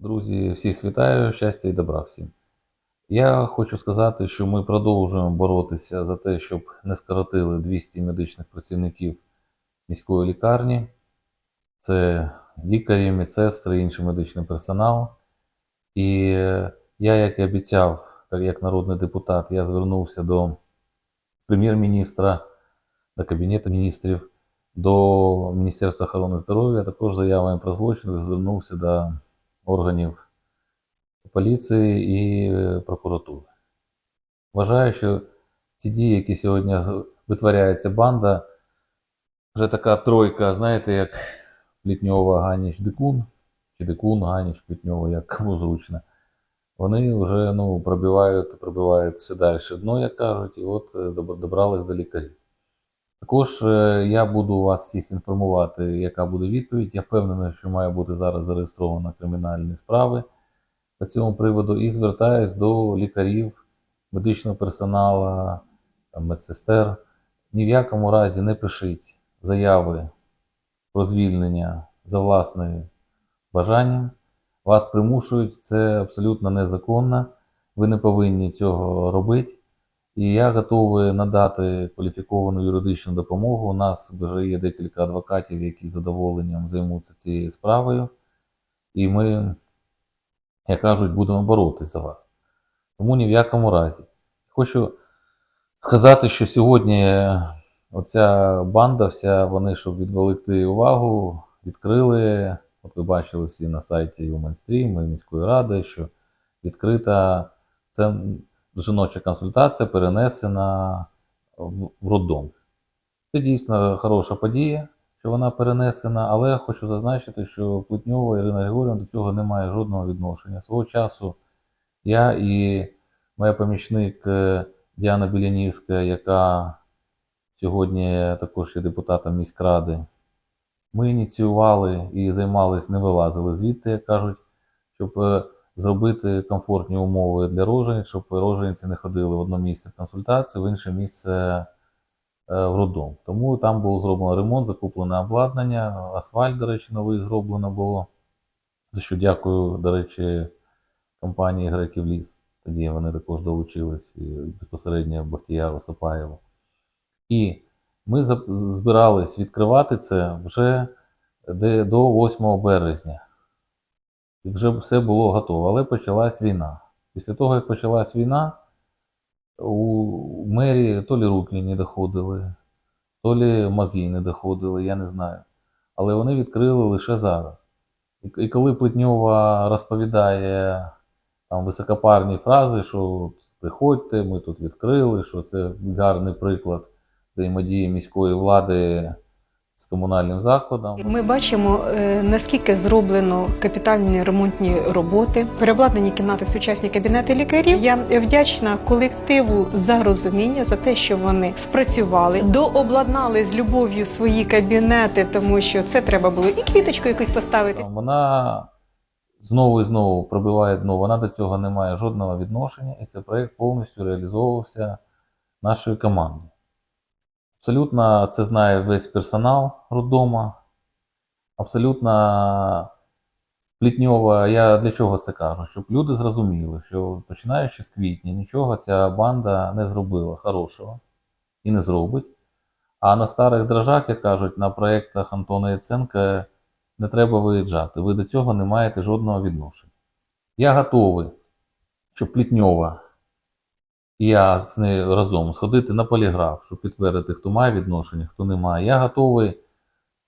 Друзі, всіх вітаю, щастя і добра всім. Я хочу сказати, що ми продовжуємо боротися за те, щоб не скоротили 200 медичних працівників міської лікарні. Це лікарі, медсестри, інший медичний персонал. І я, як і обіцяв, як народний депутат, я звернувся до прем'єр-міністра, до Кабінету міністрів, до Міністерства охорони здоров'я, також з заявами про злочин звернувся до органів поліції і е, прокуратури. Вважаю, що ці дії, які сьогодні витворяється банда, вже така тройка, знаєте, як Плітньова, Ганіч, Дикун, чи Дикун, Ганіч, Плітньова, як кому зручно. Вони вже ну, пробивають, пробивають все далі дно, як кажуть, і от е, добрались до лікарів. Також е, я буду вас всіх інформувати, яка буде відповідь. Я впевнений, що має бути зараз зареєстровано кримінальні справи по цьому приводу і звертаюсь до лікарів, медичного персоналу, медсестер. Ні в якому разі не пишіть заяви про звільнення за власним бажанням. Вас примушують, це абсолютно незаконно. Ви не повинні цього робити. І я готовий надати кваліфіковану юридичну допомогу. У нас вже є декілька адвокатів, які з задоволенням займуться цією справою. І ми, як кажуть, будемо боротися за вас. Тому ні в якому разі. Хочу сказати, що сьогодні оця банда, вся, вони, щоб відволікти увагу, відкрили. От ви бачили всі на сайті Humanstream і міської ради, що відкрита це жіноча консультація перенесена в, роддом. Це дійсно хороша подія, що вона перенесена, але я хочу зазначити, що Плетньова Ірина Григорівна до цього не має жодного відношення. Свого часу я і моя помічник е, Діана Білянівська, яка сьогодні також є депутатом міськради, ми ініціювали і займались, не вилазили звідти, як кажуть, щоб е, зробити комфортні умови для рожениць, щоб рожениці не ходили в одне місце в консультацію, в інше місце е, в роддом. Тому там був зроблено ремонт, закуплене обладнання, асфальт, до речі, новий зроблено було. За що дякую, до речі, компанії Греків Ліс. Тоді вони також долучились і безпосередньо Бахтіяру Сапаєву. І ми збирались відкривати це вже до 8 березня. І вже все було готово, але почалась війна. Після того, як почалась війна, у мерії то лі руки не доходили, то лі мозги не доходили, я не знаю. Але вони відкрили лише зараз. І, коли Плетньова розповідає там високопарні фрази, що приходьте, ми тут відкрили, що це гарний приклад взаємодії міської влади з комунальним закладом. Ми бачимо, е, наскільки зроблено капітальні ремонтні роботи, переобладнані кімнати в сучасні кабінети лікарів. Я вдячна колективу за розуміння, за те, що вони спрацювали, дообладнали з любов'ю свої кабінети, тому що це треба було і квіточку якусь поставити. Вона знову і знову пробиває дно. Вона до цього не має жодного відношення, і цей проєкт повністю реалізовувався нашою командою. Абсолютно це знає весь персонал роддома. Абсолютно Плітньова, я для чого це кажу? Щоб люди зрозуміли, що починаючи з квітня, нічого ця банда не зробила хорошого і не зробить. А на старих дрожжах, як кажуть, на проєктах Антона Яценка не треба виїжджати. Ви до цього не маєте жодного відношення. Я готовий, щоб Плітньова я з нею разом сходити на поліграф, щоб підтвердити, хто має відношення, хто не має. Я готовий,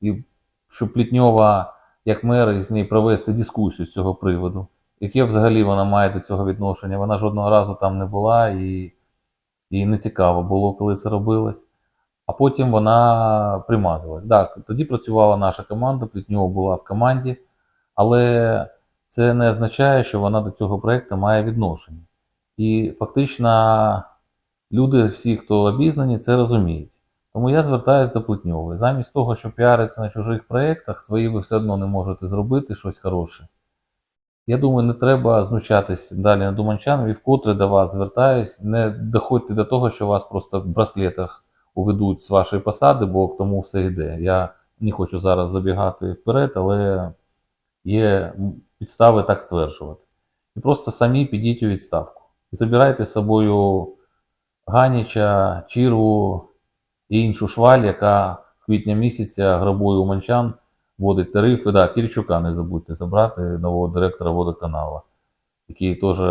і щоб Плітньова, як мер, із нею провести дискусію з цього приводу. Яке взагалі вона має до цього відношення? Вона жодного разу там не була і їй не цікаво було, коли це робилось. А потім вона примазалась. Так, тоді працювала наша команда, Плітньова була в команді, але це не означає, що вона до цього проєкту має відношення. І фактично люди, всі, хто обізнані, це розуміють. Тому я звертаюся до Плетньової. Замість того, щоб піаритися на чужих проєктах, свої ви все одно не можете зробити щось хороше. Я думаю, не треба знущатись далі над уманчанами і вкотре до вас звертаюсь. Не доходьте до того, що вас просто в браслетах уведуть з вашої посади, бо к тому все йде. Я не хочу зараз забігати вперед, але є підстави так стверджувати. І просто самі підіть у відставку. І забирайте з собою Ганіча, Чірву і іншу шваль, яка з квітня місяця грабує уманчан, вводить тарифи. Да, Кірчука не забудьте забрати нового директора водоканалу, який теж е,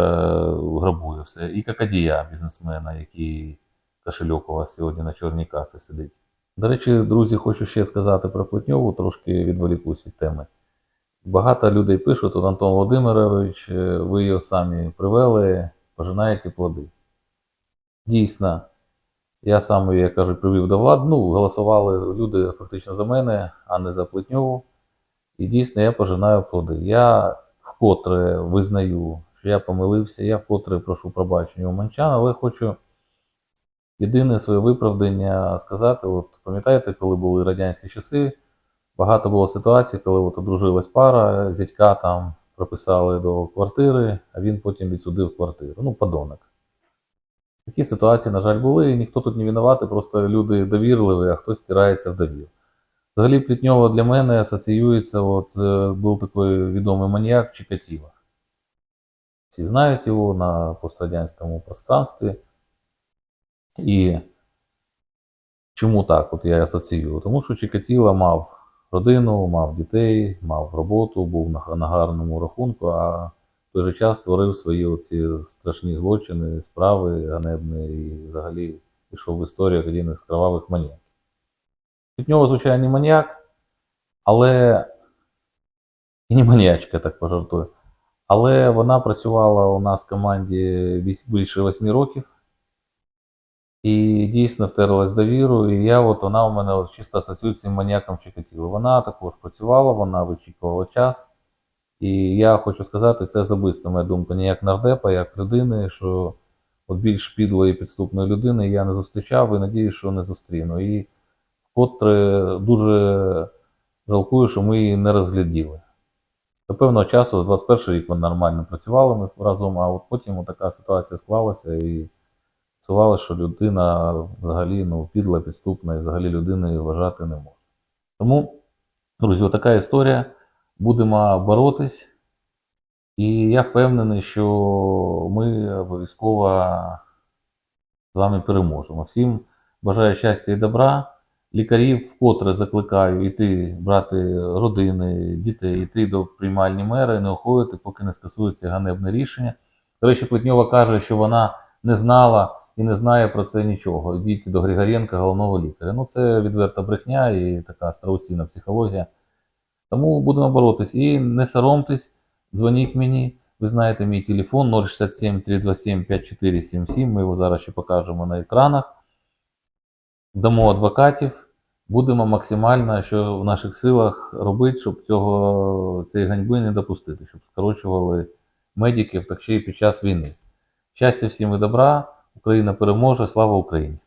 грабує все. І Какадія, бізнесмена, який кошельок у вас сьогодні на чорній касі сидить. До речі, друзі, хочу ще сказати про Плетньову, трошки відволікусь від теми. Багато людей пишуть, от Антон Володимирович, е, ви його самі привели, пожинаєте плоди. Дійсно, я сам, як кажуть, привів до влади. Ну, голосували люди фактично за мене, а не за Плетньову. І дійсно я пожинаю плоди. Я вкотре визнаю, що я помилився, я вкотре прошу пробачення у Манчан, але хочу єдине своє виправдання сказати. От пам'ятаєте, коли були радянські часи, багато було ситуацій, коли от одружилась пара, зятька там прописали до квартири, а він потім відсудив квартиру. Ну, подонок. Такі ситуації, на жаль, були, і ніхто тут не винуватий, просто люди довірливі, а хтось стирається в довір. Взагалі, Плітньова для мене асоціюється, от е, був такий відомий маніяк Чикатіло. Всі знають його на пострадянському пространстві. І чому так от я асоціюю? Тому що Чикатіло мав родину, мав дітей, мав роботу, був на, на гарному рахунку, а в той же час творив свої оці страшні злочини, справи ганебні і взагалі пішов в історію як один із кровавих маніяків. Плітньова, звичайно, не маніяк, але і не маніячка, так пожартую. Але вона працювала у нас в команді більше восьми років. І дійсно втерлась довіру. І я, от вона у мене чисто асоціюється цим маніяком Чикатіло. Вона також працювала, вона вичікувала час. І я хочу сказати, це особиста моя думка, не як нардепа, як людини, що от більш підлої підступної людини я не зустрічав і надіюсь, що не зустріну. І вкотре дуже жалкую, що ми її не розгляділи. До певного часу, 21 рік ми нормально працювали ми разом, а от потім така ситуація склалася і з'ясувалося, що людина взагалі ну, підла, підступна і взагалі людиною вважати не можна. Тому, друзі, така історія. Будемо боротись. І я впевнений, що ми обов'язково з вами переможемо. Всім бажаю щастя і добра. Лікарів вкотре закликаю йти брати родини, дітей, йти до приймальні мери, не уходити, поки не скасується ганебне рішення. До речі, Плетньова каже, що вона не знала і не знає про це нічого. Йдіть до Григоренка, головного лікаря. Ну, це відверта брехня і така страуційна психологія. Тому будемо боротись. І не соромтесь, дзвоніть мені. Ви знаєте мій телефон 067 327 5477. Ми його зараз ще покажемо на екранах. Дамо адвокатів. Будемо максимально, що в наших силах робити, щоб цього, цієї ганьби не допустити, щоб скорочували медиків так ще й під час війни. Щастя всім і добра! Україна переможе! Слава Україні!